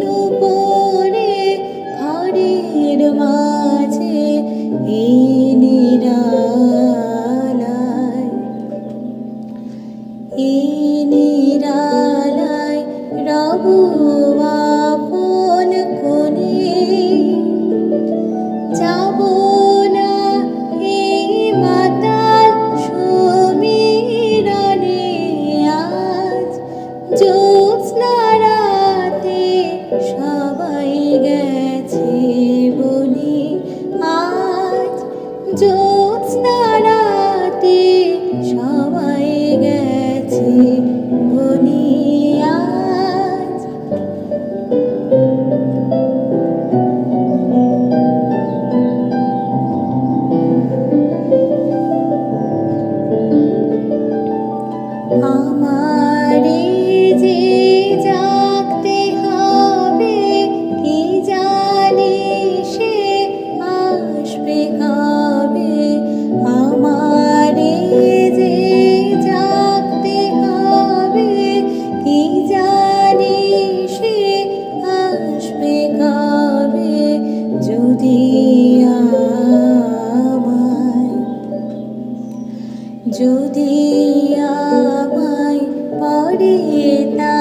নুপুরে ঘরের মাঝে এই নিরালায় এই নিরালায় রবু জ্যোৎস্নারাতে সবাই আমার যদি আমায় পড়ে না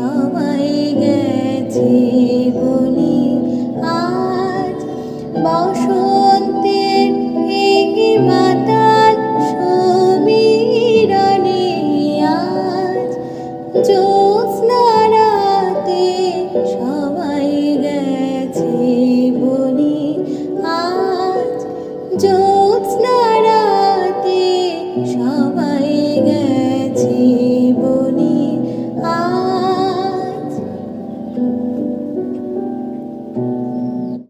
সবাই গেছে বলি, আজ বসন্তের এই মাতাল সমীরণে, আজ জ্যোৎস্নারাতে সবাই গেছে বলি, আজ জ্যোৎস্না